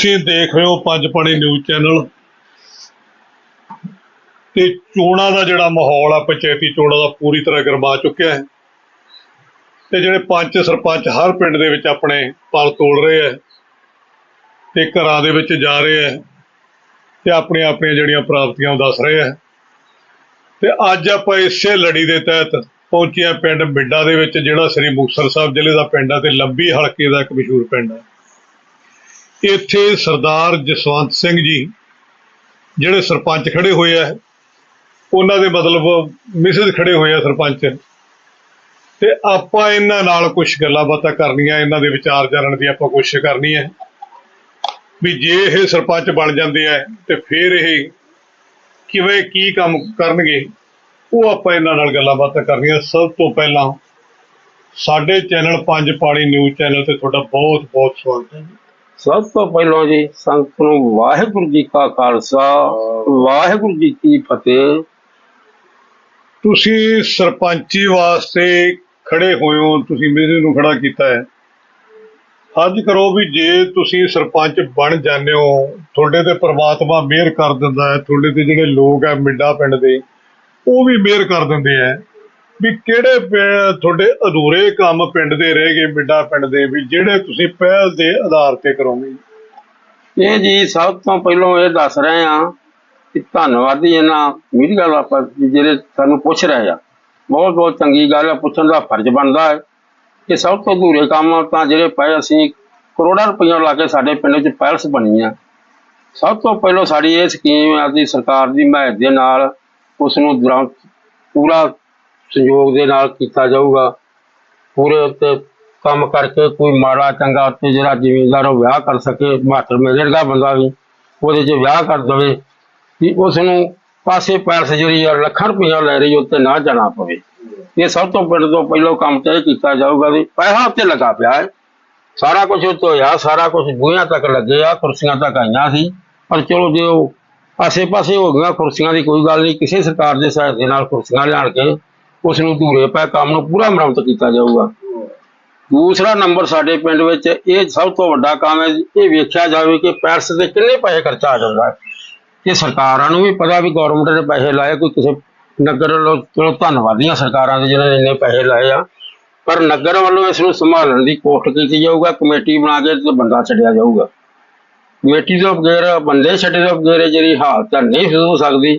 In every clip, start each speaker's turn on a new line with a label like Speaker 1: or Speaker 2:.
Speaker 1: ਤੁਸੀਂ ਦੇਖ ਰਹੇ ਹੋ ਪੰਜ ਪਾਣੀ ਨਿਊਜ਼ ਚੈਨਲ ਤੇ ਚੋਣਾਂ ਦਾ ਜਿਹੜਾ ਮਾਹੌਲ ਆ, ਪੰਚਾਇਤੀ ਚੋਣਾਂ ਦਾ ਪੂਰੀ ਤਰ੍ਹਾਂ ਗਰਮਾ ਚੁੱਕਿਆ ਹੈ। ਤੇ ਜਿਹੜੇ ਪੰਚ ਸਰਪੰਚ ਹਰ ਪਿੰਡ ਦੇ ਵਿੱਚ ਆਪਣੇ ਪਲ ਤੋੜ ਰਹੇ ਆ ਤੇ ਘਰਾਂ ਦੇ ਵਿੱਚ ਜਾ ਰਹੇ ਆ ਤੇ ਆਪਣੀਆਂ ਆਪਣੀਆਂ ਜਿਹੜੀਆਂ ਪ੍ਰਾਪਤੀਆਂ ਉਹ ਦੱਸ ਰਹੇ ਆ ਤੇ ਅੱਜ ਆਪਾਂ ਇਸੇ ਲੜੀ ਦੇ ਤਹਿਤ ਪਹੁੰਚੇ ਪਿੰਡ ਮਿੱਡਾ ਦੇ ਵਿੱਚ, ਜਿਹੜਾ ਸ੍ਰੀ ਮੁਕਤਸਰ ਸਾਹਿਬ ਜ਼ਿਲ੍ਹੇ ਦਾ ਪਿੰਡ ਆ ਤੇ ਲੰਬੀ ਹਲਕੇ ਦਾ ਇੱਕ ਮਸ਼ਹੂਰ ਪਿੰਡ ਹੈ। ਇੱਥੇ ਸਰਦਾਰ ਜਸਵੰਤ ਸਿੰਘ ਜੀ, ਜਿਹੜੇ ਸਰਪੰਚ ਖੜੇ ਹੋਏ ਆ, ਉਹਨਾਂ ਦੇ ਮਤਲਬ ਮਿਸਿਸ ਖੜੇ ਹੋਏ ਆ ਸਰਪੰਚ। ਤੇ ਆਪਾਂ ਇਹਨਾਂ ਨਾਲ ਕੁਝ ਗੱਲਾਂ ਬਾਤਾਂ ਕਰਨੀਆਂ, ਇਹਨਾਂ ਦੇ ਵਿਚਾਰ ਜਾਣਨ ਦੀ ਆਪਾਂ ਕੋਸ਼ਿਸ਼ ਕਰਨੀ ਹੈ। ਵੀ ਜੇ ਇਹ ਸਰਪੰਚ ਬਣ ਜਾਂਦੇ ਆ, ਤੇ ਫਿਰ ਇਹ ਕਿਵੇਂ ਕੀ ਕੰਮ ਕਰਨਗੇ, ਉਹ ਆਪਾਂ ਇਹਨਾਂ ਨਾਲ ਗੱਲਾਂ ਬਾਤਾਂ ਕਰਨੀਆਂ। ਸਭ ਤੋਂ ਪਹਿਲਾਂ ਸਾਡੇ ਚੈਨਲ ਪੰਜ ਪਾਣੀ ਨਿਊਜ਼ ਚੈਨਲ ਤੇ ਤੁਹਾਡਾ ਬਹੁਤ ਬਹੁਤ ਸਵਾਗਤ ਹੈ।
Speaker 2: ਸਭ ਤੋਂ ਪਹਿਲਾਂ ਜੀ ਸੰਗਤ ਨੂੰ ਵਾਹਿਗੁਰੂ ਜੀ ਕਾ ਖਾਲਸਾ ਵਾਹਿਗੁਰੂ ਜੀ ਕੀ ਫਤਿਹ।
Speaker 1: ਤੁਸੀਂ ਸਰਪੰਚੀ ਵਾਸਤੇ ਖੜੇ ਹੋਏ ਹੋ ਤੁਸੀਂ ਮੇਰੇ ਨੂੰ ਖੜਾ ਕੀਤਾ ਹੈ। ਅੱਜ ਕਰੋ ਵੀ ਜੇ ਤੁਸੀਂ ਸਰਪੰਚ ਬਣ ਜਾਂਦੇ ਹੋ ਤੁਹਾਡੇ ਤੇ ਪ੍ਰਮਾਤਮਾ ਮਿਹਰ ਕਰ ਦਿੰਦਾ ਹੈ ਤੁਹਾਡੇ ਤੇ ਜਿਹੜੇ ਲੋਕ ਆ ਮਿੱਡਾ ਪਿੰਡ ਦੇ ਉਹ ਵੀ ਮਿਹਰ ਕਰ ਦਿੰਦੇ ਆ। ਵੀ ਕਿਹੜੇ ਤੁਹਾਡੇ ਅਧੂਰੇ ਕੰਮ ਪਿੰਡ ਦੇ ਰਹਿ ਗਏ, ਮਿੱਡਾ ਪਿੰਡ ਦੇ ਵੀ ਜਿਹੜੇ ਤੁਸੀਂ ਪਹਿਲ ਦੇ ਆਧਾਰ ਤੇ ਕਰੋਗੇ
Speaker 2: ਇਹ ਜੀ ਸਭ ਤੋਂ ਪਹਿਲਾਂ ਇਹ ਦੱਸ ਰਹੇ ਆ ਕਿ ਧੰਨਵਾਦੀ ਇਹਨਾਂ ਮੀਡੀਆ ਦਾ ਜਿਹੜੇ ਸਾਨੂੰ ਪੁੱਛ ਰਹੇ ਆ। ਬਹੁਤ ਬਹੁਤ ਚੰਗੀ ਗੱਲ ਹੈ ਪੁੱਛਣ ਦਾ ਫਰਜ਼ ਬਣਦਾ ਹੈ ਕਿ ਸਭ ਤੋਂ ਅਧੂਰੇ ਕੰਮ ਤਾਂ ਜਿਹੜੇ ਪਏ ਅਸੀਂ ਕਰੋੜਾਂ ਰੁਪਈਆ ਲਾ ਕੇ ਸਾਡੇ ਪਿੰਡ 'ਚ ਪੈਲਸ ਬਣੀ ਆ ਸਭ ਤੋਂ ਪਹਿਲਾਂ ਸਾਡੀ ਇਹ ਸਕੀਮ ਹੈ ਦੀ ਸਰਕਾਰ ਦੀ ਮਦਦ ਦੇ ਨਾਲ ਉਸ ਨੂੰ ਪੂਰਾ ਸੰਯੋਗ ਦੇ ਨਾਲ ਕੀਤਾ ਜਾਊਗਾ। ਪੂਰੇ ਉੱਤੇ ਕੰਮ ਕਰਕੇ ਕੋਈ ਮਾੜਾ ਚੰਗਾ ਉੱਤੇ ਜਿਹੜਾ ਜ਼ਿਮੀਂਦਾਰ ਉਹ ਵਿਆਹ ਕਰ ਸਕੇ ਮਾਤਰ ਦਾ ਬੰਦਾ ਵੀ, ਉਹਦੇ 'ਚ ਵਿਆਹ ਕਰ ਦਵੇ ਕਿ ਉਸ ਨੂੰ ਪਾਸੇ ਪੈਸੇ ਜਿਹੜੀ ਆ, ਲੱਖਾਂ ਰੁਪਈਆ ਲੈ ਰਹੀ, ਉੱਤੇ ਨਾ ਜਾਣਾ ਪਵੇ। ਇਹ ਸਭ ਤੋਂ ਪਿੰਡ ਤੋਂ ਪਹਿਲਾਂ ਕੰਮ ਤੇ ਇਹ ਕੀਤਾ ਜਾਊਗਾ ਵੀ ਪੈਸਾ ਉੱਤੇ ਲੱਗਾ ਪਿਆ ਹੈ। ਸਾਰਾ ਕੁਝ ਉੱਤੇ ਹੋਇਆ, ਸਾਰਾ ਕੁਝ ਬੂਹਿਆਂ ਤੱਕ ਲੱਗੇ ਆ, ਕੁਰਸੀਆਂ ਤੱਕ ਆਈਆਂ ਸੀ। ਪਰ ਚਲੋ ਜੇ ਉਹ ਆਸੇ ਪਾਸੇ ਹੋ ਗਈਆਂ, ਕੁਰਸੀਆਂ ਦੀ ਕੋਈ ਗੱਲ ਨਹੀਂ, ਕਿਸੇ ਸਰਕਾਰ ਦੇ ਸਹਾਇਤਾ ਨਾਲ ਕੁਰਸੀਆਂ ਲਿਆਣ ਕੇ ਉਸ ਨੂੰ ਧੂਰੇ ਪੈ ਕੰਮ ਨੂੰ ਪੂਰਾ ਮੁਰੰਮਤ ਕੀਤਾ ਜਾਊਗਾ। ਦੂਸਰਾ ਨੰਬਰ ਸਾਡੇ ਪਿੰਡ ਵਿੱਚ ਇਹ ਸਭ ਤੋਂ ਵੱਡਾ ਕੰਮ ਹੈ ਇਹ ਵੇਖਿਆ ਜਾਵੇ ਕਿ ਪੈਰਸ ਤੇ ਕਿੰਨੇ ਪੈਸੇ ਖਰਚਾ ਆ ਜਾਂਦਾ ਹੈ। ਇਹ ਸਰਕਾਰਾਂ ਨੂੰ ਵੀ ਪਤਾ ਵੀ ਗਵਰਨਮੈਂਟ ਨੇ ਪੈਸੇ ਲਾਏ, ਕੋਈ ਕਿਸੇ ਨਗਰ ਵੱਲੋਂ ਚਲੋ ਧੰਨਵਾਦੀਆਂ ਸਰਕਾਰਾਂ ਦੇ ਜਿਨ੍ਹਾਂ ਨੇ ਇੰਨੇ ਪੈਸੇ ਲਾਏ ਆ, ਪਰ ਨਗਰ ਵੱਲੋਂ ਇਸ ਨੂੰ ਸੰਭਾਲਣ ਦੀ ਕੋਸ਼ਿਸ਼ ਕੀਤੀ ਜਾਊਗਾ, ਕਮੇਟੀ ਬਣਾ ਕੇ ਤੇ ਬੰਦਾ ਛੱਡਿਆ ਜਾਊਗਾ। ਕਮੇਟੀ ਤੋਂ ਬਗੈਰ, ਬੰਦੇ ਛੱਡੇ ਤੋਂ ਬਗੈਰ ਇਹ ਜਿਹੜੀ ਹਾਲਤ ਨਹੀਂ ਸੁਧਰ ਸਕਦੀ।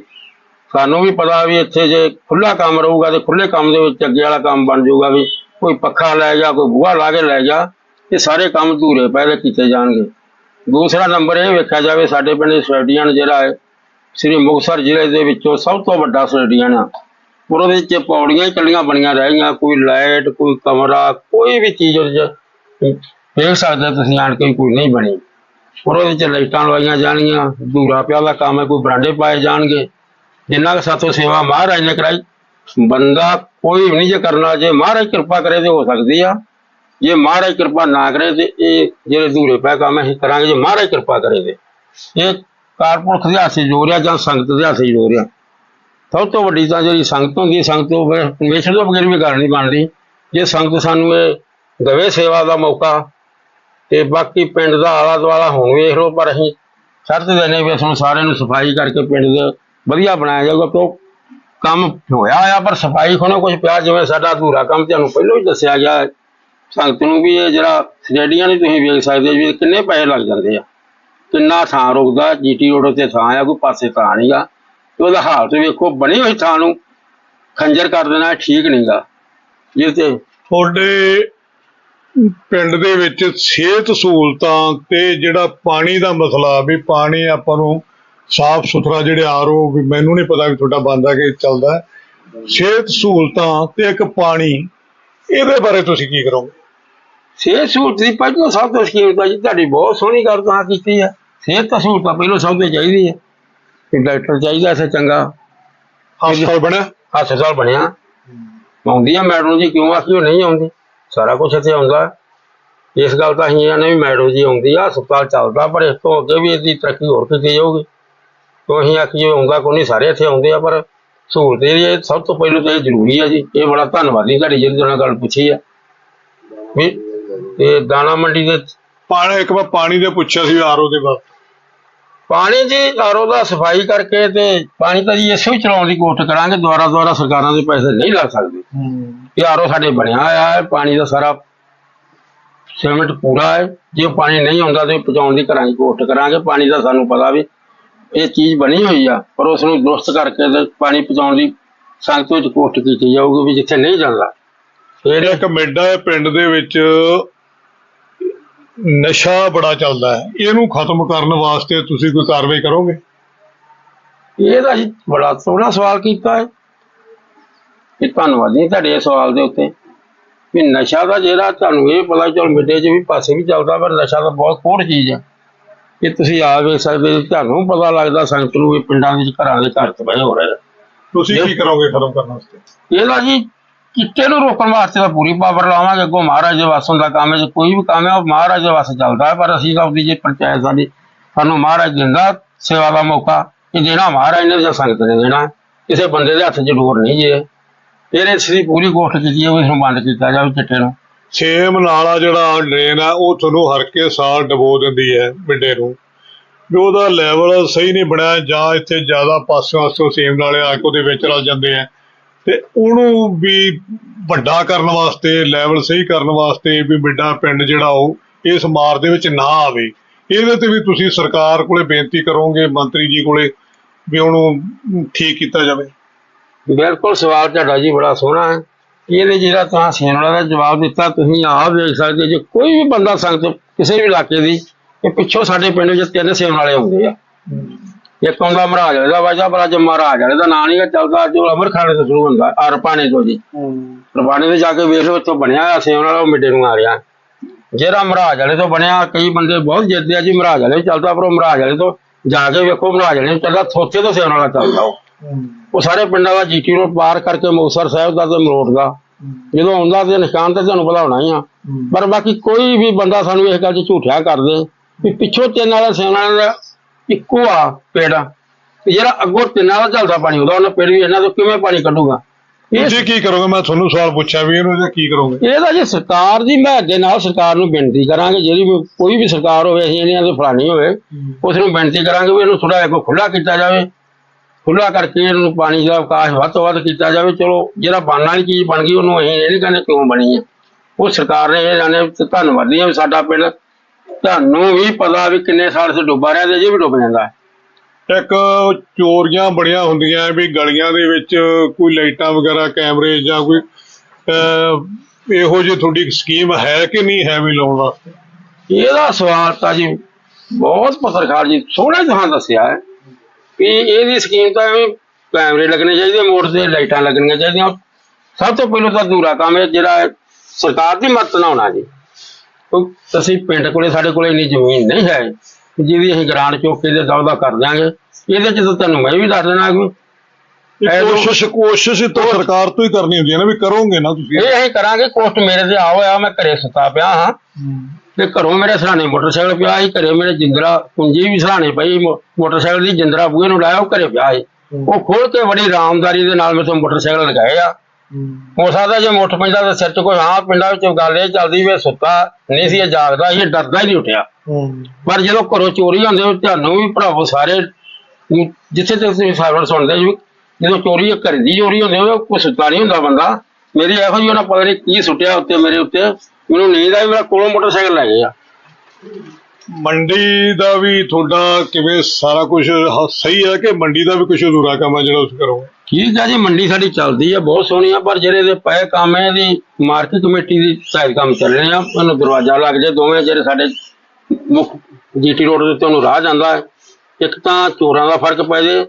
Speaker 2: ਸਾਨੂੰ ਵੀ ਪਤਾ ਵੀ ਇੱਥੇ ਜੇ ਖੁੱਲਾ ਕੰਮ ਰਹੂਗਾ ਤੇ ਖੁੱਲੇ ਕੰਮ ਦੇ ਵਿੱਚ ਅੱਗੇ ਵਾਲਾ ਕੰਮ ਬਣ ਜਾਊਗਾ ਵੀ ਕੋਈ ਪੱਖਾ ਲੈ ਜਾ, ਕੋਈ ਬੂਹਾ ਲਾ ਕੇ ਲੈ ਜਾ, ਇਹ ਸਾਰੇ ਕੰਮ ਧੂਰੇ ਪੈਦੇ ਕੀਤੇ ਜਾਣਗੇ। ਦੂਸਰਾ ਨੰਬਰ ਇਹ ਵੇਖਿਆ ਜਾਵੇ, ਸਾਡੇ ਪਿੰਡ ਦੇ ਸਟੇਡੀਅਮ ਜਿਹੜਾ ਹੈ ਸ੍ਰੀ ਮੁਕਤਸਰ ਜ਼ਿਲ੍ਹੇ ਦੇ ਵਿੱਚੋਂ ਸਭ ਤੋਂ ਵੱਡਾ ਸਟੇਡੀਅਮ ਆ ਔਰ ਉਹਦੇ ਵਿੱਚ ਪੌੜੀਆਂ ਹੀ ਕੱਲੀਆਂ ਬਣੀਆਂ ਰਹਿ ਗਈਆਂ, ਕੋਈ ਲਾਈਟ, ਕੋਈ ਕਮਰਾ, ਕੋਈ ਵੀ ਚੀਜ਼ ਉਹਦੇ 'ਚ ਦੇਖ ਸਕਦੇ ਤੁਸੀਂ, ਆਣ ਕੇ ਕੋਈ ਨਹੀਂ ਬਣੀ। ਔਰ ਉਹਦੇ ਵਿੱਚ ਲਾਈਟਾਂ ਲਵਾਈਆਂ ਜਾਣਗੀਆਂ ਧੂਰਾ ਪਿਆ ਦਾ ਕੰਮ ਹੈ, ਕੋਈ ਬਰਾਂਡੇ ਪਾਏ ਜਾਣਗੇ। ਜਿੰਨਾ ਕੁ ਸਾਥੋਂ ਸੇਵਾ ਮਹਾਰਾਜ ਨੇ ਕਰਾਈ, ਬੰਦਾ ਕੋਈ ਵੀ ਨਹੀਂ ਜੇ ਕਰਨਾ, ਜੇ ਮਹਾਰਾਜ ਕਿਰਪਾ ਕਰੇ ਤੇ ਹੋ ਸਕਦੀ ਆ। ਜੇ ਮਹਾਰਾਜ ਕਿਰਪਾ ਨਾ ਕਰੇ ਤੇ ਇਹ ਜਿਹੜੇ ਧੂਰੇ ਪੈ ਕੰਮ ਅਸੀਂ ਕਰਾਂਗੇ, ਜੇ ਮਹਾਰਾਜ ਕਿਰਪਾ ਕਰੇ ਤੇ। ਇਹ ਕਾਰਪੁਰਖ ਦੇ ਹਾਸੇ ਜੋਰਿਆ ਜਾਂ ਸੰਗਤ ਦੇ ਹਾਸੇ ਜੋਰਿਆ ਸਭ ਤੋਂ ਵੱਡੀ ਤਾਂ ਜਿਹੜੀ ਸੰਗਤ ਹੁੰਦੀ ਸੰਗਤ ਤੋਂ ਬਗੈਰ ਪਰਮੇਸ਼ਰ ਤੋਂ ਬਗੈਰ ਵੀ ਗੱਲ ਨਹੀਂ ਬਣਦੀ। ਜੇ ਸੰਗਤ ਸਾਨੂੰ ਇਹ ਦਵੇ ਸੇਵਾ ਦਾ ਮੌਕਾ ਤੇ ਬਾਕੀ ਪਿੰਡ ਦਾ ਆਲਾ ਦੁਆਲਾ ਹੁਣ ਵੇਖ ਲਓ, ਪਰ ਅਸੀਂ ਸ਼ਰਤ ਦੇਣੇ ਵੀ ਸਾਨੂੰ ਸਾਰਿਆਂ ਨੂੰ ਸਫ਼ਾਈ ਕਰਕੇ ਪਿੰਡ ਦੇ ਵਧੀਆ ਬਣਾਇਆ ਜਾਊਗਾ, ਕਿਉਂ? ਕੰਮ ਹੋਇਆ ਆ, ਪਰ ਸਫ਼ਾਈ ਖੋਣੋ ਕੁਝ ਪਿਆ, ਜਿਵੇਂ ਸਾਡਾ ਅਧੂਰਾ ਕੰਮ ਤੁਹਾਨੂੰ ਪਹਿਲਾਂ ਹੀ ਦੱਸਿਆ ਗਿਆ ਸੰਗਤ ਨੂੰ ਵੀ ਇਹ ਜਿਹੜਾ ਸਟੇਡੀਅਮ ਨਹੀਂ ਤੁਸੀਂ ਵੇਖ ਸਕਦੇ ਵੀ ਕਿੰਨੇ ਪੈਸੇ ਲੱਗ ਜਾਂਦੇ ਆ। ਕਿੰਨਾ ਥਾਂ ਰੁਕਦਾ, ਜੀਟੀ ਰੋਡ ਤੇ ਥਾਂ ਆ, ਕੋਈ ਪਾਸੇ ਥਾਂ ਨਹੀਂਗਾ ਤੇ ਉਹਦਾ ਹਾਲਤ ਵੇਖੋ, ਬਣੀ ਹੋਈ ਥਾਂ ਨੂੰ ਖੰਜਰ ਕਰ ਦੇਣਾ, ਠੀਕ ਨਹੀਂਗਾ ਜਿਸ ਤੇ
Speaker 1: ਤੁਹਾਡੇ ਪਿੰਡ ਦੇ ਵਿੱਚ ਸਿਹਤ ਸਹੂਲਤਾਂ ਤੇ ਜਿਹੜਾ ਪਾਣੀ ਦਾ ਮਸਲਾ, ਵੀ ਪਾਣੀ ਆਪਾਂ ਨੂੰ ਸਾਫ਼ ਸੁਥਰਾ ਜਿਹੜੇ ਆਰੋ ਵੀ ਮੈਨੂੰ ਨਹੀਂ ਪਤਾ ਵੀ ਤੁਹਾਡਾ ਬੰਦਾ ਕਿ ਚੱਲਦਾ ਹੈ। ਸਿਹਤ ਸਹੂਲਤਾਂ ਤੇ ਇੱਕ ਪਾਣੀ ਇਹਦੇ ਬਾਰੇ ਤੁਸੀਂ ਕੀ ਕਰੋਗੇ?
Speaker 2: ਸਿਹਤ ਸਹੂਲਤ ਦੀ ਪਹਿਲਾਂ ਸਭ ਤੋਂ ਸਕੀਮ ਤਾਂ ਜੀ ਤੁਹਾਡੀ ਬਹੁਤ ਸੋਹਣੀ ਗੱਲ ਤਾਂ ਕੀਤੀ ਹੈ। ਸਿਹਤ ਤਾਂ ਸਹੂਲਤਾਂ ਪਹਿਲਾਂ ਸਭ ਤੋਂ ਚਾਹੀਦੀ ਹੈ। ਕਿ ਡਾਕਟਰ ਚਾਹੀਦਾ ਸੇ ਚੰਗਾ।
Speaker 1: ਹਸਪਤਾਲ ਬਣਿਆ?
Speaker 2: ਹਸਪਤਾਲ ਬਣਿਆ। ਆਉਂਦੀ ਆ ਮੈਡਮ ਜੀ ਕਿਉਂ ਆਖੀ ਉਹ ਨਹੀਂ ਆਉਂਦੀ? ਸਾਰਾ ਕੁਝ ਇੱਥੇ ਆਉਂਦਾ। ਇਸ ਗੱਲ ਤਾਂ ਅਸੀਂ ਇਹਨੇ ਵੀ ਮੈਡਮ ਜੀ ਆਉਂਦੀ ਆ ਹਸਪਤਾਲ ਚੱਲਦਾ ਪਰ ਇਸ ਤੋਂ ਅੱਗੇ ਵੀ ਇਹਦੀ ਤਰੱਕੀ ਹੋਰ ਕੀਤੀ ਜਾਊਗੀ। ਕਿਉਂ ਅਸੀਂ ਆਖੀਏ ਆਉਂਦਾ ਕੋਈ ਨਹੀਂ ਸਾਰੇ ਇੱਥੇ ਆਉਂਦੇ ਆ ਪਰ ਸਹੂਲਤ ਇਹ ਇਹ ਸਭ ਤੋਂ ਪਹਿਲਾਂ ਤਾਂ ਇਹ ਜ਼ਰੂਰੀ ਆ ਜੀ ਇਹ ਬੜਾ ਧੰਨਵਾਦੀ ਤੁਹਾਡੀ ਜਿਹੜੀ ਤੁਹਾਡੇ ਨਾਲ ਗੱਲ ਪੁੱਛੀ ਆ। ਵੀ ਇਹ ਦਾਣਾ ਮੰਡੀ ਦੇ
Speaker 1: ਪਾਣੀ ਇੱਕ ਵਾਰ ਪਾਣੀ ਦੇ ਪੁੱਛਿਆ ਸੀ ਆਰਓ ਦੇ ਬਾਅਦ
Speaker 2: ਪਾਣੀ ਜੀ ਆਰੋ ਦਾ ਸਫ਼ਾਈ ਕਰਕੇ ਤੇ ਪਾਣੀ ਤਾਂ ਜੀ ਇਸੇ ਵੀ ਚਲਾਉਣ ਦੀ ਕੋਸ਼ਿਸ਼ ਕਰਾਂਗੇ ਦੁਆਰਾ ਦੁਆਰਾ ਸਰਕਾਰਾਂ ਦੇ ਪੈਸੇ ਨਹੀਂ ਲੱਗ ਸਕਦੇ। ਇਹ ਆਰੋ ਸਾਡੇ ਬਣਿਆ ਹੋਇਆ ਹੈ ਪਾਣੀ ਦਾ ਸਾਰਾ ਸਿਮਟ ਪੂਰਾ ਹੈ ਜੇ ਪਾਣੀ ਨਹੀਂ ਆਉਂਦਾ ਤੇ ਪਹੁੰਚਾਉਣ ਦੀ ਕਰਾਂਗੇ ਕੋਸ਼ਿਸ਼ ਕਰਾਂਗੇ ਪਾਣੀ ਦਾ ਸਾਨੂੰ ਪਤਾ ਵੀ ਇਹ ਚੀਜ਼ ਬਣੀ ਹੋਈ ਆ ਪਰ ਉਸ ਨੂੰ ਦੁਰਸਤ ਕਰਕੇ ਤੇ ਪਾਣੀ ਪਹੁੰਚਾਉਣ ਦੀ ਸੰਗਤ ਵਿੱਚ ਕੋਸ਼ਿਸ਼ ਕੀਤੀ ਜਾਊਗੀ ਵੀ ਜਿੱਥੇ ਨਹੀਂ ਜਾਂਦਾ। ਫਿਰ
Speaker 1: ਇੱਕ ਮਿੰਡਾ ਹੈ ਪਿੰਡ ਦੇ ਵਿੱਚ ਨਸ਼ਾ ਬੜਾ ਚੱਲਦਾ ਹੈ। ਇਹਨੂੰ ਖਤਮ ਕਰਨ ਵਾਸਤੇ ਤੁਸੀਂ ਕੋਈ ਕਾਰਵਾਈ ਕਰੋਗੇ?
Speaker 2: ਇਹ ਤਾਂ ਜੀ ਬੜਾ ਸੋਹਣਾ ਸਵਾਲ ਕੀਤਾ ਹੈ। ਇਹ ਧੰਨਵਾਦੀ ਤੁਹਾਡੇ ਇਸ ਸਵਾਲ ਦੇ ਉੱਤੇ। ਵੀ ਨਸ਼ਾ ਦਾ ਜਿਹੜਾ ਤੁਹਾਨੂੰ ਇਹ ਪਤਾ ਚਲ ਮਿੱਡੇ 'ਚ ਵੀ ਪਾਸੇ ਵੀ ਚੱਲਦਾ ਪਰ ਨਸ਼ਾ ਤਾਂ ਬਹੁਤ ਕੋੜ ਚੀਜ਼ ਹੈ ਇਹ ਤੁਸੀਂ ਆ ਵੇਖ ਸਕਦੇ ਹੋ, ਤੁਹਾਨੂੰ ਪਤਾ ਲੱਗਦਾ ਸੰਗਤ ਨੂੰ ਵੀ ਪਿੰਡਾਂ ਵਿੱਚ ਘਰਾਂ ਦੇ ਘਰ ਤਬਾਹ ਹੋ ਰਹੇ
Speaker 1: ਤੁਸੀਂ ਕੀ ਕਰੋਗੇ ਖਤਮ ਕਰਨ ਵਾਸਤੇ?
Speaker 2: ਇਹਦਾ ਜੀ ਚਿੱਟੇ ਨੂੰ ਰੋਕਣ ਵਾਸਤੇ ਤਾਂ ਪੂਰੀ ਪਾਵਰ ਲਾਵਾਂਗੇ ਅੱਗੋਂ ਮਹਾਰਾਜ ਦੇ ਵਾਸੋਂ ਦਾ ਕੰਮ ਹੈ ਜੇ ਕੋਈ ਵੀ ਕੰਮ ਹੈ ਉਹ ਮਹਾਰਾਜ ਦੇ ਵਾਸਤੇ ਚੱਲਦਾ ਹੈ ਪਰ ਅਸੀਂ ਤਾਂ ਉਹਦੀ ਜੇ ਪੰਚਾਇਤ ਸਾਡੀ ਸਾਨੂੰ ਮਹਾਰਾਜ ਦਿੰਦਾ ਸੇਵਾ ਦਾ ਮੌਕਾ ਇਹ ਦੇਣਾ ਮਹਾਰਾਜ ਨੇ ਜਾਂ ਸੰਗਤ ਨੇ ਦੇਣਾ ਕਿਸੇ ਬੰਦੇ ਦੇ ਹੱਥ 'ਚ ਡੋਰ ਨਹੀਂ ਜੇ ਇਹਨੇ ਸ੍ਰੀ ਪੂਰੀ ਕੋਸ਼ਿਸ਼ ਕੀਤੀ ਹੈ ਵੀ ਇਸ ਨੂੰ ਬੰਦ ਕੀਤਾ ਜਾਵੇ ਚਿੱਟੇ ਨੂੰ।
Speaker 1: ਸੇਮ ਨਾਲਾ ਜਿਹੜਾ ਡਰੇਨ ਆ, ਉਹ ਤੁਹਾਨੂੰ ਹਰ ਕੇ ਸਾਲ ਡਬੋ ਦਿੰਦੀ ਹੈ ਮਿੱਡੇ ਨੂੰ। ਵੀ ਉਹਦਾ ਲੈਵਲ ਸਹੀ ਨਹੀਂ ਬਣਿਆ, ਜਾਂ ਇੱਥੇ ਜ਼ਿਆਦਾ ਪਾਸਿਓਂ ਆਸਿਓਂ ਸੇਮ ਨਾਲੇ ਆ ਕੇ ਉਹਦੇ ਵਿੱਚ ਰਲ ਜਾਂਦੇ ਆ। ਤੇ ਉਹਨੂੰ ਵੀ ਵੱਡਾ ਕਰਨ ਵਾਸਤੇ ਲੈਵਲ ਸਹੀ ਕਰਨ ਵਾਸਤੇ ਵੀ ਮਿੱਡਾ ਪਿੰਡ ਜਿਹੜਾ ਉਹ, ਇਸ ਮਾਰ ਦੇ ਵਿੱਚ ਨਾ ਆਵੇ। ਇਹਦੇ ਤੇ ਵੀ ਤੁਸੀਂ ਸਰਕਾਰ ਕੋਲੇ ਬੇਨਤੀ ਕਰੋਗੇ, ਮੰਤਰੀ ਜੀ ਕੋਲੇ, ਵੀ ਉਹਨੂੰ ਠੀਕ ਕੀਤਾ ਜਾਵੇ।
Speaker 2: ਬਿਲਕੁਲ ਸਵਾਲ ਤੁਹਾਡਾ ਜੀ ਬੜਾ ਸੋਹਣਾ ਹੈ। ਇਹਦੇ ਜਿਹੜਾ ਤਾਂ ਸੇਨਵਾਲਾ ਦਾ ਜਵਾਬ ਦਿੱਤਾ ਤੁਸੀਂ ਆਪ ਵੇਖ ਸਕਦੇ ਜੇ ਕੋਈ ਵੀ ਬੰਦਾ ਸੰਗਤ ਕਿਸੇ ਵੀ ਇਲਾਕੇ ਦੀ ਇਹ ਪਿੱਛੋਂ ਸਾਡੇ ਪਿੰਡ ਵਿੱਚ ਤਿੰਨ ਸੇਵਨ ਵਾਲੇ ਆਉਂਦੇ ਆ। ਇੱਕ ਆਉਂਦਾ ਮਹਾਰਾਜ ਵਾਲੇ ਦਾ ਵਾਜਾ ਪਰ ਅੱਜ ਮਹਾਰਾਜ ਵਾਲੇ ਦਾ ਨਾਂ ਨਹੀਂ ਚੱਲਦਾ ਜੋ ਅਮਰਖਾਨੇ ਤੋਂ ਸ਼ੁਰੂ ਹੁੰਦਾ ਅਰਪਾਣੇ ਤੋਂ ਜੀ। ਰਬਾਣੇ ਤੇ ਜਾ ਕੇ ਵੇਖ ਲਓ ਇੱਥੋਂ ਬਣਿਆ ਹੋਇਆ ਸੇਵਨ ਵਾਲਾ ਉਹ ਮਿੱਡੇ ਨੂੰ ਆ ਰਿਹਾ। ਜਿਹੜਾ ਮਹਾਰਾਜ ਵਾਲੇ ਤੋਂ ਬਣਿਆ ਕਈ ਬੰਦੇ ਬਹੁਤ ਜਿੱਦਦੇ ਆ ਜੀ ਮਹਾਰਾਜ ਵਾਲੇ ਚੱਲਦਾ ਪਰ ਉਹ ਮਹਾਰਾਜ ਵਾਲੇ ਤੋਂ ਜਾ ਕੇ ਵੇਖੋ ਮਹਾਰਾਜ ਵਾਲੇ ਚੱਲਦਾ ਥੋਥੇ ਤੋਂ ਸੇਵਨ ਵਾਲਾ ਚੱਲਦਾ ਉਹ। ਉਹ ਸਾਰੇ ਪਿੰਡਾਂ ਦਾ ਜੀਟੀ ਰੋਡ ਪਾਰ ਕਰਕੇ ਮੁਕਤਸਰ ਸਾਹਿਬ ਦਾ ਤੇ ਮਰੋਟ ਦਾ। ਜਦੋਂ ਆਉਂਦਾ ਤੇ ਨਿਸ਼ਾਨ ਤੇ ਤੁਹਾਨੂੰ ਹੋਣਾ ਹੀ ਆ। ਪਰ ਬਾਕੀ ਕੋਈ ਵੀ ਬੰਦਾ ਸਾਨੂੰ ਇਸ ਗੱਲ 'ਚ ਝੂਠਿਆ ਕਰ ਦੇ ਵੀ ਪਿੱਛੋਂ ਤਿੰਨ ਵਾਲਾ ਦਾ ਇੱਕੋ ਆ ਪੇੜਾ ਤੇ ਜਿਹੜਾ ਅੱਗੋਂ ਤਿੰਨਾਂ ਦਾ ਚੱਲਦਾ ਪਾਣੀ ਉਹਦਾ ਉਹਨਾਂ ਪੇੜ ਵੀ ਇਹਨਾਂ ਤੋਂ ਕਿਵੇਂ ਪਾਣੀ ਕੱਢੂਗਾ?
Speaker 1: ਤੁਸੀਂ ਕੀ ਕਰੋਗੇ? ਮੈਂ ਤੁਹਾਨੂੰ ਸਵਾਲ ਪੁੱਛਿਆ ਵੀ ਇਹਨੂੰ ਕੀ ਕਰੋਗੇ?
Speaker 2: ਇਹਦਾ ਜੇ ਸਰਕਾਰ ਦੀ ਮੈਂ ਅੱਗੇ ਨਾਲ ਸਰਕਾਰ ਨੂੰ ਬੇਨਤੀ ਕਰਾਂਗੇ ਜਿਹੜੀ ਵੀ ਕੋਈ ਵੀ ਸਰਕਾਰ ਹੋਵੇ ਅਸੀਂ ਇਹਨਾਂ ਤੋਂ ਫਲਾਣੀ ਹੋਵੇ ਉਸ ਨੂੰ ਬੇਨਤੀ ਕਰਾਂਗੇ ਵੀ ਇਹਨੂੰ ਥੋੜਾ ਜਿਹਾ ਖੁੱਲਾ ਕੀਤਾ ਜਾਵੇ। ਖੁੱਲਾ ਕਰਕੇ ਇਹਨੂੰ ਪਾਣੀ ਦਾ ਅਵਕਾਸ਼ ਵੱਧ ਤੋਂ ਵੱਧ ਕੀਤਾ ਜਾਵੇ। ਚਲੋ ਜਿਹੜਾ ਬਣਨ ਵਾਲੀ ਚੀਜ਼ ਬਣ ਗਈ ਉਹਨੂੰ ਅਸੀਂ ਇਹ ਨਹੀਂ ਕਹਿੰਦੇ ਕਿਉਂ ਬਣੀ ਹੈ। ਉਹ ਸਰਕਾਰ ਨੇ ਇਹ ਜਾਣੇ ਧੰਨਵਾਦੀ ਹਾਂ ਵੀ ਸਾਡਾ ਪਿੰਡ ਤੁਹਾਨੂੰ ਵੀ ਪਤਾ ਵੀ ਕਿੰਨੇ ਸਾਲ ਸੇ ਡੁੱਬਾ ਰਿਹਾ ਤੇ ਅਜੇ ਵੀ ਡੁੱਬ ਜਾਂਦਾ। ਹੈ
Speaker 1: ਇੱਕ ਚੋਰੀਆਂ ਬੜੀਆਂ ਹੁੰਦੀਆਂ ਵੀ ਗਲੀਆਂ ਦੇ ਵਿੱਚ ਕੋਈ ਲਾਈਟਾਂ ਵਗੈਰਾ ਕੈਮਰੇ ਜਾਂ ਕੋਈ ਇਹੋ ਜਿਹੀ ਤੁਹਾਡੀ ਸਕੀਮ ਹੈ ਕਿ ਨਹੀਂ ਹੈ ਵੀ ਲਾਉਣ ਵਾਸਤੇ?
Speaker 2: ਇਹਦਾ ਸਵਾਲ ਤਾਂ ਜੀ ਬਹੁਤ ਪੱਤਰਕਾਰ ਜੀ ਸੋਹਣਾ ਜਹਾਂ ਦੱਸਿਆ ਹੈ। ਕਿ ਇਹਦੀ ਸਕੀਮ ਤਾਂ ਐਵੇਂ ਕੈਮਰੇ ਲੱਗਣੇ ਚਾਹੀਦੇ, ਮੋਟਰ ਤੇ ਲਾਈਟਾਂ ਲੱਗਣੀਆਂ ਚਾਹੀਦੀਆਂ। ਸਭ ਤੋਂ ਪਹਿਲਾਂ ਤਾਂ ਦੂਰਾ ਕੰਮ ਹੈ, ਜਿਹੜਾ ਸਰਕਾਰ ਦੀ ਮਦਦ ਨਾਲ ਹੋਣਾ ਜੀ। ਕਿਉਂਕਿ ਅਸੀਂ ਪਿੰਡ ਕੋਲੇ, ਸਾਡੇ ਕੋਲੇ ਇੰਨੀ ਜ਼ਮੀਨ ਨਹੀਂ ਹੈ ਜਿਹਦੀ ਅਸੀਂ ਗ੍ਰਾਂਟ ਚੁੱਕ ਕੇ ਦੇ ਦੌਦਾ ਕਰ ਦਿਆਂਗੇ, ਇਹਦੇ ਚ ਤਾਂ ਤੁਹਾਨੂੰ ਮੈਂ ਵੀ ਦੱਸ ਦੇਣਾ ਕਿ
Speaker 1: ਕੋਸ਼ਿਸ਼ ਕੋਸ਼ਿਸ਼ ਤਾਂ ਸਰਕਾਰ ਤੋਂ ਹੀ ਕਰਨੀ ਹੁੰਦੀ ਹੈ ਨਾ ਵੀ ਕਰੋਗੇ ਨਾ ਤੁਸੀਂ।
Speaker 2: ਇਹ ਅਸੀਂ ਕਰਾਂਗੇ ਕੋਸਟ ਮੇਰੇ ਤੇ ਆ ਹੋਇਆ ਮੈਂ ਘਰੇ ਸੁੱਤਾ ਪਿਆ ਹਾਂ। ਤੇ ਘਰੋਂ ਮੇਰੇ ਸਰਾਣੇ ਮੋਟਰਸਾਈਕਲ ਪਿਆ ਸੀ ਘਰੇ ਮੇਰੇ ਜਿੰਦਰਾ ਕੁੰਜੀ ਵੀ ਸਰਾਣੇ ਪਈ ਮੋਟਰਸਾਈਕਲ ਦੀ ਜਿੰਦਰਾ ਬੂਹੇ ਨੂੰ ਲਾਇਆ ਉਹ ਘਰੇ ਪਿਆ ਸੀ। ਉਹ ਖੋਲ ਕੇ ਬੜੀ ਆਰਾਮਦਾਰੀ ਦੇ ਨਾਲ ਮੇਰੇ ਮੋਟਰਸਾਈਕਲ ਲਗਾਏ ਆ। ਹੋ। ਸਕਦਾ ਜੇ ਮੁੱਠ ਪੈਂਦਾ ਤਾਂ ਸਿਰ 'ਚ ਕੋਈ ਹਾਂ ਪਿੰਡਾਂ ਵਿੱਚ ਗੱਲ ਇਹ ਚੱਲਦੀ ਵੀ ਸੁੱਤਾ ਨਹੀਂ ਸੀ ਇਹ ਜਾਗਦਾ ਸੀ ਇਹ ਡਰਦਾ ਹੀ ਨਹੀਂ ਉੱਠਿਆ। ਪਰ ਜਦੋਂ ਘਰੋਂ ਚੋਰੀ ਹੁੰਦੀ ਤੁਹਾਨੂੰ ਵੀ ਭਰਾਵੋ ਸਾਰੇ ਜਿੱਥੇ ਤੇ ਤੁਸੀਂ ਸਾਵਣ ਸੁਣਦੇ ਜੀ ਜਦੋਂ ਚੋਰੀ ਘਰ ਦੀ ਚੋਰੀ ਹੁੰਦੀ ਹੋਵੇ ਕੋਈ ਸੁੱਤਾ ਨਹੀਂ ਹੁੰਦਾ ਬੰਦਾ। ਮੇਰੀ ਇਹੋ ਜਿਹੀ ਉਹਨਾਂ ਪਤਾ ਨਹੀਂ ਕੀ ਸੁੱਟਿਆ ਉੱਤੇ ਮੇਰੇ ਉੱਤੇ। ਮੈਨੂੰ ਨੀਂਦ ਆਈ ਮੇਰਾ ਕੋਲੋਂ ਮੋਟਰਸਾਈਕਲ ਲੈ ਗਏ ਆ
Speaker 1: ਮੰਡੀ ਦਾ ਵੀ ਤੁਹਾਡਾ ਕਿਵੇਂ ਸਾਰਾ ਕੁਝ ਸਹੀ ਹੈ ਕਿ ਮੰਡੀ ਦਾ ਵੀ ਕੁਝ ਅਧੂਰਾ ਕੰਮ ਹੈ ਜਿਹੜਾ ਤੁਸੀਂ ਕਰੋਗੇ
Speaker 2: ਠੀਕ ਹੈ ਜੀ ਮੰਡੀ ਸਾਡੀ ਚੱਲਦੀ ਹੈ ਬਹੁਤ ਸੋਹਣੀ ਆ ਪਰ ਜਿਹੜੇ ਦੇ ਪਏ ਕੰਮ ਹੈ ਇਹਦੀ ਮਾਰਕੀਟ ਕਮੇਟੀ ਦੀ ਸਾਈਡ ਕੰਮ ਚੱਲ ਰਹੇ ਆ। ਉਹਨੂੰ ਦਰਵਾਜ਼ਾ ਲੱਗ ਜਾਏ ਦੋਵੇਂ ਜਿਹੜੇ ਸਾਡੇ ਮੁੱਖ ਜੀਟੀ ਰੋਡ ਦੇ ਉੱਤੇ ਉਹਨੂੰ ਰਾਹ ਜਾਂਦਾ ਹੈ। ਇੱਕ ਤਾਂ ਚੋਰਾਂ ਦਾ ਫ਼ਰਕ ਪੈ ਜੇ,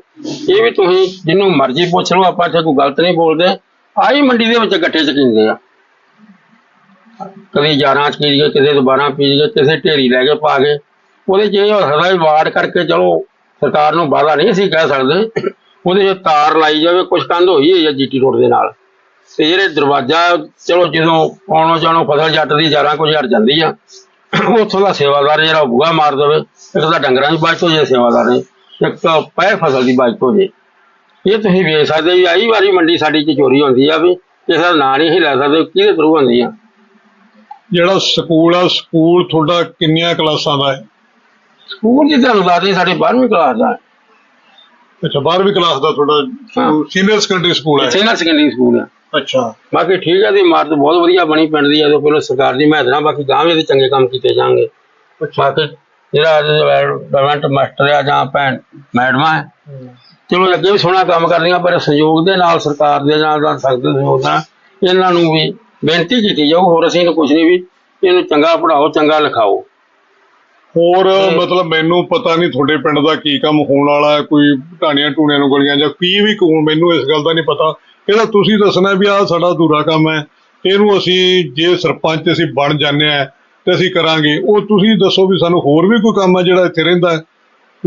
Speaker 2: ਇਹ ਵੀ ਤੁਸੀਂ ਜਿਹਨੂੰ ਮਰਜ਼ੀ ਪੁੱਛ ਲਓ, ਆਪਾਂ ਇੱਥੇ ਕੋਈ ਗਲਤ ਨਹੀਂ ਬੋਲਦੇ। ਆਹੀ ਮੰਡੀ ਦੇ ਵਿੱਚ ਗੱਟੇ ਚ ਕੀਂਦੇ ਆ। ਕਦੇ 11 ਚ ਪੀ ਗਏ ਕਿਸੇ 12 ਪੀ ਕਿਸੇ ਢੇਰੀ ਲੈ ਕੇ ਪਾ ਕੇ। ਉਹਦੇ ਚ ਇਹ ਹੋ ਸਕਦਾ ਵੀ ਵਾਰਡ ਕਰਕੇ ਚਲੋ, ਸਰਕਾਰ ਨੂੰ ਵਾਅਦਾ ਨਹੀਂ ਅਸੀਂ ਕਹਿ ਸਕਦੇ। ਉਹਦੇ 'ਚ ਤਾਰ ਲਾਈ ਜਾਵੇ, ਕੁਛ ਕੰਧ ਹੋਈ ਹੋਈ ਹੈ ਜੀਟੀ ਰੋਡ ਦੇ ਨਾਲ। ਤੇ ਜਿਹੜੇ ਦਰਵਾਜ਼ਾ, ਚਲੋ ਜਦੋਂ ਆਉਣੋ ਜਾਣੋ ਫਸਲ ਜੱਟ ਦੀ ਜ਼ਿਆਦਾ ਕੁਝ ਹਟ ਜਾਂਦੀ ਆ। ਉੱਥੋਂ ਦਾ ਸੇਵਾਦਾਰ ਜਿਹੜਾ ਬੂਹਾ ਮਾਰ ਦੇਵੇ ਇੱਕ ਤਾਂ ਡੰਗਰਾਂ ਦੀ ਬਚਤ ਹੋ ਜੇ ਸੇਵਾਦਾਰ ਨੇ ਇੱਕ ਤਾਂ ਪੈ ਫਸਲ ਦੀ ਬਚਤ ਹੋ ਜੇ ਇਹ ਤੁਸੀਂ ਵੇਖ ਸਕਦੇ ਵੀ ਆਈ ਵਾਰੀ ਮੰਡੀ ਸਾਡੀ ਚ ਚੋਰੀ ਹੁੰਦੀ ਆ ਵੀ ਕਿਸੇ ਦਾ ਨਾਂ ਨਹੀਂ ਅਸੀਂ ਲੈ ਸਕਦੇ ਕਿਹਦੇ ਥਰੂ ਹੁੰਦੀ ਆ?
Speaker 1: ਜਿਹੜਾ ਸਕੂਲ ਆ ਸਕੂਲ ਤੁਹਾਡਾ ਕਿੰਨੀਆਂ ਕਲਾਸਾਂ ਦਾ ਹੈ?
Speaker 2: ਸਕੂਲ ਦੀ ਤੁਹਾਨੂੰ ਦੱਸ ਦੇ ਸਾਡੇ 12ਵੀਂ ਕਲਾਸ ਦਾ
Speaker 1: ਅੱਛਾ 12ਵੀਂ ਕਲਾਸ ਦਾ ਤੁਹਾਡਾ
Speaker 2: ਹਾਂ।
Speaker 1: ਸੀਨੀਅਰ ਸੈਕੰਡਰੀ ਸਕੂਲ ਹੈ।
Speaker 2: ਸੀਨੀਅਰ ਸੈਕੰਡਰੀ ਸਕੂਲ ਆ
Speaker 1: ਅੱਛਾ।
Speaker 2: ਬਾਕੀ ਠੀਕ ਹੈ ਦੀ ਇਮਾਰਤ ਬਹੁਤ ਵਧੀਆ ਬਣੀ ਪਿੰਡ ਦੀ ਜਦੋਂ ਪਹਿਲਾਂ ਸਰਕਾਰ ਦੀ ਮਹਿਦਨਾ ਬਾਕੀ ਗਾਂਵ ਦੇ ਚੰਗੇ ਕੰਮ ਕੀਤੇ ਜਾਣਗੇ। ਬਾਕੀ ਜਿਹੜਾ ਡਿਵੈਲਪਮੈਂਟ ਮਾਸਟਰ ਆ ਜਾਂ ਭੈਣ ਮੈਡਮਾਂ ਹੈ ਚਲੋ ਅੱਗੇ ਵੀ ਸੋਹਣਾ ਕੰਮ ਕਰਦੀਆਂ ਪਰ ਸਹਿਯੋਗ ਦੇ ਨਾਲ ਸਰਕਾਰ ਦੇ ਨਾਲ ਦਾ ਸਖਤ ਸਹਿਯੋਗ ਨਾਲ। ਇਹਨਾਂ ਨੂੰ ਵੀ ਬੇਨਤੀ ਕੀਤੀ ਜਾਊ ਹੋਰ ਅਸੀਂ ਨੂੰ ਕੁਝ ਨਹੀਂ ਵੀ ਇਹਨੂੰ ਚੰਗਾ ਪੜਾਓ ਚੰਗਾ ਲਿਖਾਓ।
Speaker 1: ਹੋਰ ਮਤਲਬ ਮੈਨੂੰ ਪਤਾ ਨਹੀਂ ਤੁਹਾਡੇ ਪਿੰਡ ਦਾ ਕੀ ਕੰਮ ਹੋਣ ਵਾਲਾ ਹੈ ਕੋਈ ਢਾਣੀਆਂ ਟੂਣੀਆਂ ਨੂੰ ਗਲੀਆਂ ਜਾਂ ਕੀ ਵੀ ਕੋਣ ਮੈਨੂੰ ਇਸ ਗੱਲ ਦਾ ਨਹੀਂ ਪਤਾ। ਇਹਦਾ ਤੁਸੀਂ ਦੱਸਣਾ ਵੀ ਆਹ ਸਾਡਾ ਅਧੂਰਾ ਕੰਮ ਹੈ। ਇਹਨੂੰ ਅਸੀਂ ਜੇ ਸਰਪੰਚ ਅਸੀਂ ਬਣ ਜਾਂਦੇ ਆ ਤੇ ਅਸੀਂ ਕਰਾਂਗੇ। ਉਹ ਤੁਸੀਂ ਦੱਸੋ ਵੀ ਸਾਨੂੰ ਹੋਰ ਵੀ ਕੋਈ ਕੰਮ ਹੈ ਜਿਹੜਾ ਇੱਥੇ ਰਹਿੰਦਾ ਹੈ?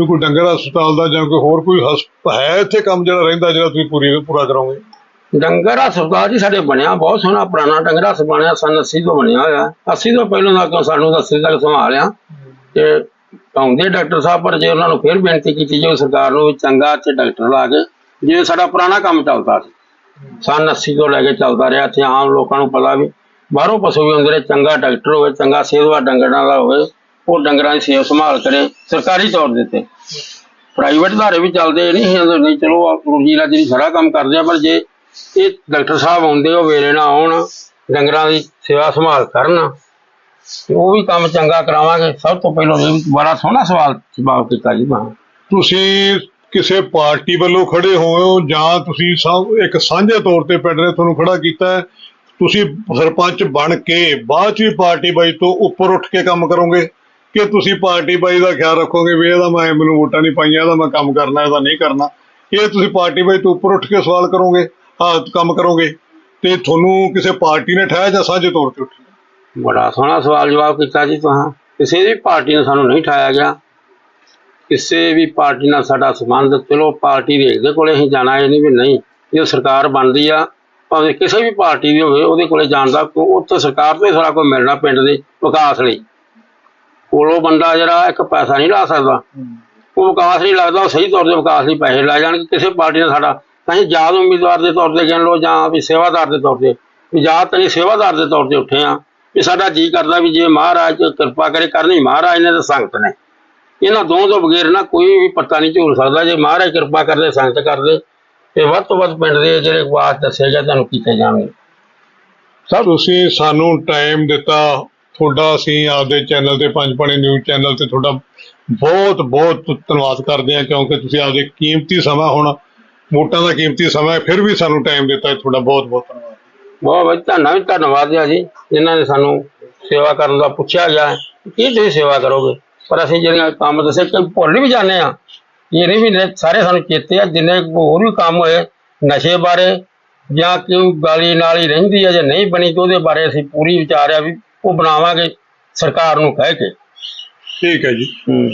Speaker 1: ਵੀ ਕੋਈ ਡੰਗਰ ਹਸਪਤਾਲ ਦਾ ਜਾਂ ਕੋਈ ਹੋਰ ਕੋਈ ਹੈ ਇੱਥੇ ਕੰਮ ਜਿਹੜਾ ਰਹਿੰਦਾ ਜਿਹੜਾ ਤੁਸੀਂ ਪੂਰੀ ਪੂਰਾ ਕਰੋਗੇ
Speaker 2: ਡੰਗਰ ਹਸਪਤਾਲ ਜੀ ਸਾਡੇ ਬਣਿਆ ਬਹੁਤ ਸੋਹਣਾ ਪੁਰਾਣਾ ਡੰਗਰ ਹਸਪਤਾਲ ਬਣਿਆ ਸਨ 80 ਤੋਂ ਬਣਿਆ ਹੋਇਆ। 80 ਤੋਂ ਪਹਿਲਾਂ ਦਾ ਸਾਨੂੰ ਤਾਂ 80 ਤੱਕ ਸੰਭਾਲਿਆ। ਤੇ ਆਉਂਦੇ ਡਾਕਟਰ ਸਾਹਿਬ, ਪਰ ਜੇ ਉਹਨਾਂ ਨੂੰ ਫਿਰ ਬੇਨਤੀ ਕੀਤੀ ਜੋ ਸਰਕਾਰ ਨੂੰ ਵੀ ਚੰਗਾ ਤੇ ਡਾਕਟਰ ਲਾ ਕੇ ਜਿਵੇਂ ਸਾਡਾ ਪੁਰਾਣਾ ਕੰਮ ਚੱਲਦਾ ਸੀ, ਸਨ 80 ਤੋਂ ਲੈ ਕੇ ਚੱਲਦਾ ਰਿਹਾ, ਇੱਥੇ ਆਮ ਲੋਕਾਂ ਨੂੰ ਪਤਾ ਵੀ ਬਾਹਰੋਂ ਪਸ਼ੂ ਵੀ ਆਉਂਦੇ ਨੇ, ਚੰਗਾ ਡਾਕਟਰ ਹੋਵੇ, ਚੰਗਾ ਸੇਵਾ ਡੰਗਰਾਂ ਦਾ ਹੋਵੇ, ਉਹ ਡੰਗਰਾਂ ਦੀ ਸੇਵਾ ਸੰਭਾਲ ਕਰੇ, ਸਰਕਾਰੀ ਤੌਰ ਦੇ ਤੇ ਪ੍ਰਾਈਵੇਟ ਧਾਰੇ ਵੀ ਚੱਲਦੇ ਨਹੀਂ ਇਹ ਨਹੀਂ, ਚਲੋ ਰੋਜੀ ਰਾਜੀ ਦੀ ਸਾਰਾ ਕੰਮ ਕਰਦੇ ਆ, ਪਰ ਜੇ ਇਹ ਡਾਕਟਰ ਸਾਹਿਬ ਆਉਂਦੇ, ਉਹ ਵੇਲੇ ਨਾ ਆਉਣ, ਡੰਗਰਾਂ ਦੀ ਸੇਵਾ ਸੰਭਾਲ ਕਰਨ ਤੇ ਉਹ ਵੀ ਕੰਮ ਚੰਗਾ ਕਰਾਵਾਂਗੇ। ਸਭ ਤੋਂ ਪਹਿਲਾਂ ਇਹ ਵੀ ਬੜਾ ਸੋਹਣਾ ਸਵਾਲ ਜਵਾਬ ਕੀਤਾ ਜੀ ਮੈਂ।
Speaker 1: ਤੁਸੀਂ ਕਿਸੇ ਪਾਰਟੀ ਵੱਲੋਂ ਖੜੇ ਹੋਏ ਹੋ ਜਾਂ ਤੁਸੀਂ ਸਭ ਇੱਕ ਸਾਂਝੇ ਤੌਰ ਤੇ ਪਿੰਡ ਨੇ ਤੁਹਾਨੂੰ ਖੜਾ ਕੀਤਾ ਹੈ, ਤੁਸੀਂ ਸਰਪੰਚ ਬਣ ਕੇ ਬਾਅਦ ਚ ਵੀ ਪਾਰਟੀ ਬਾਈ ਤੋਂ ਉੱਪਰ ਉੱਠ ਕੇ ਕੰਮ ਕਰੋਗੇ? ਕਿ ਤੁਸੀਂ ਪਾਰਟੀ ਬਾਈ ਦਾ ਖਿਆਲ ਰੱਖੋਗੇ ਵੀ ਇਹਦਾ ਮੈਂ ਮੈਨੂੰ ਵੋਟਾਂ ਨਹੀਂ ਪਾਈਆਂ, ਇਹਦਾ ਮੈਂ ਕੰਮ ਕਰਨਾ, ਇਹਦਾ ਨਹੀਂ ਕਰਨਾ? ਇਹ ਤੁਸੀਂ ਪਾਰਟੀ ਬਾਈ ਤੋਂ ਉੱਪਰ ਉੱਠ ਕੇ ਸਵਾਲ ਕਰੋਗੇ ਹਾਂ ਕੰਮ ਕਰੋਗੇ? ਤੇ ਤੁਹਾਨੂੰ ਕਿਸੇ ਪਾਰਟੀ ਨੇ ਠਾਇਆ ਜਾਂ ਸਾਂਝੇ ਤੌਰ ਤੇ ਉੱਠਿਆ
Speaker 2: ਬੜਾ ਸੋਹਣਾ ਸਵਾਲ ਜਵਾਬ ਕੀਤਾ ਜੀ ਤੁਸੀਂ ਕਿਸੇ ਵੀ ਪਾਰਟੀ ਨੇ ਸਾਨੂੰ ਨਹੀਂ ਠਾਇਆ ਗਿਆ। ਕਿਸੇ ਵੀ ਪਾਰਟੀ ਨਾਲ ਸਾਡਾ ਸੰਬੰਧ, ਚਲੋ ਪਾਰਟੀ ਦੇ ਦੇ ਕੋਲੇ ਅਸੀਂ ਜਾਣਾ, ਇਹ ਨਹੀਂ ਵੀ ਨਹੀਂ ਜੇ ਸਰਕਾਰ ਬਣਦੀ ਆ, ਭਾਵੇਂ ਕਿਸੇ ਵੀ ਪਾਰਟੀ ਦੀ ਹੋਵੇ, ਉਹਦੇ ਕੋਲੇ ਜਾਣ ਦਾ ਉੱਥੇ ਸਰਕਾਰ ਤੋਂ ਹੀ ਸਾਰਾ ਕੁਝ ਮਿਲਣਾ ਪਿੰਡ ਦੇ ਵਿਕਾਸ ਲਈ। ਕੋਲੋਂ ਬੰਦਾ ਜਿਹੜਾ, ਇੱਕ ਪੈਸਾ ਨਹੀਂ ਲਾ ਸਕਦਾ। ਉਹ ਵਿਕਾਸ ਨਹੀਂ ਲੱਗਦਾ, ਉਹ ਸਹੀ ਤੌਰ ਤੇ ਵਿਕਾਸ ਲਈ ਪੈਸੇ ਲਾ ਜਾਣਗੇ। ਕਿਸੇ ਪਾਰਟੀ ਨਾਲ ਸਾਡਾ, ਅਸੀਂ ਯਾਦ ਉਮੀਦਵਾਰ ਦੇ ਤੌਰ ਤੇ ਗਿਣ ਲਓ ਜਾਂ ਵੀ ਸੇਵਾਦਾਰ ਦੇ ਤੌਰ ਤੇ, ਵੀ ਯਾਦ ਤਾਂ ਨਹੀਂ ਸੇਵਾਦਾਰ ਦੇ ਤੌਰ ਤੇ ਉੱਠੇ ਆ ਵੀ ਸਾਡਾ ਜੀ ਕਰਦਾ ਵੀ ਜੇ ਮਹਾਰਾਜ ਕਿਰਪਾ ਕਰੇ ਕਰਨੀ, ਮਹਾਰਾਜ ਨੇ ਤਾਂ ਸੰਗਤ ਨੇ। ਇਹਨਾਂ ਦੋਵਾਂ ਤੋਂ ਬਗੈਰ ਨਾ ਕੋਈ ਵੀ ਪੱਤਾ ਨਹੀਂ ਝੂਲ ਸਕਦਾ। ਜੇ ਮਹਾਰਾਜ ਕਿਰਪਾ ਕਰਦੇ, ਸੰਗਤ ਕਰਦੇ, ਤੇ ਵੱਧ ਤੋਂ ਵੱਧ ਪਿੰਡ ਦੇ ਜਿਹੜੇ ਬਾਤ ਦੱਸੇ ਤੁਹਾਨੂੰ ਕੀਤੇ ਜਾਣਗੇ।
Speaker 1: ਸਰ, ਤੁਸੀਂ ਸਾਨੂੰ ਟਾਈਮ ਦਿੱਤਾ। ਤੁਹਾਡਾ ਅਸੀਂ ਆਪਦੇ ਚੈਨਲ ਤੇ ਪੰਜ ਪਾਣੀ ਨਿਊਜ਼ ਚੈਨਲ ਤੇ ਤੁਹਾਡਾ ਬਹੁਤ ਬਹੁਤ ਧੰਨਵਾਦ ਕਰਦੇ ਹਾਂ, ਕਿਉਂਕਿ ਤੁਸੀਂ ਆਪਦੇ ਕੀਮਤੀ ਸਮਾਂ ਹੁਣ, ਵੋਟਾਂ ਦਾ ਕੀਮਤੀ ਸਮਾਂ ਫਿਰ ਵੀ ਸਾਨੂੰ ਟਾਈਮ ਦਿੱਤਾ। ਤੁਹਾਡਾ ਬਹੁਤ ਬਹੁਤ ਧੰਨਵਾਦ।
Speaker 2: ਬਹੁਤ ਬਹੁਤ ਧੰਨਾ ਧੰਨਵਾਦ ਹੈ ਜੀ ਜਿਨ੍ਹਾਂ ਨੇ ਸਾਨੂੰ ਸੇਵਾ ਕਰਨ ਦਾ ਪੁੱਛਿਆ ਗਿਆ। ਹੈ ਕੀ ਤੁਸੀਂ ਸੇਵਾ ਕਰੋਗੇ? ਪਰ ਅਸੀਂ ਜਿਹੜੀਆਂ ਕੰਮ ਦੱਸੇ ਕਿ ਭੁੱਲ ਵੀ ਜਾਂਦੇ ਆ ਇਹ ਨਹੀਂ ਵੀ ਸਾਰੇ ਸਾਨੂੰ ਚੇਤੇ ਆ ਜਿੰਨੇ ਹੋਰ ਵੀ ਕੰਮ ਹੋਏ ਨਸ਼ੇ ਬਾਰੇ ਜਾਂ ਕੋਈ ਗਾਲੀ ਨਾਲੀ ਰਹਿੰਦੀ ਹੈ ਜੇ ਨਹੀਂ ਬਣੀ ਤੇ ਉਹਦੇ ਬਾਰੇ ਅਸੀਂ ਪੂਰੀ ਵਿਚਾਰਿਆ ਵੀ ਉਹ ਬਣਾਵਾਂਗੇ ਸਰਕਾਰ ਨੂੰ ਕਹਿ ਕੇ।
Speaker 1: ਠੀਕ ਹੈ ਜੀ।
Speaker 2: ਹੂੰ।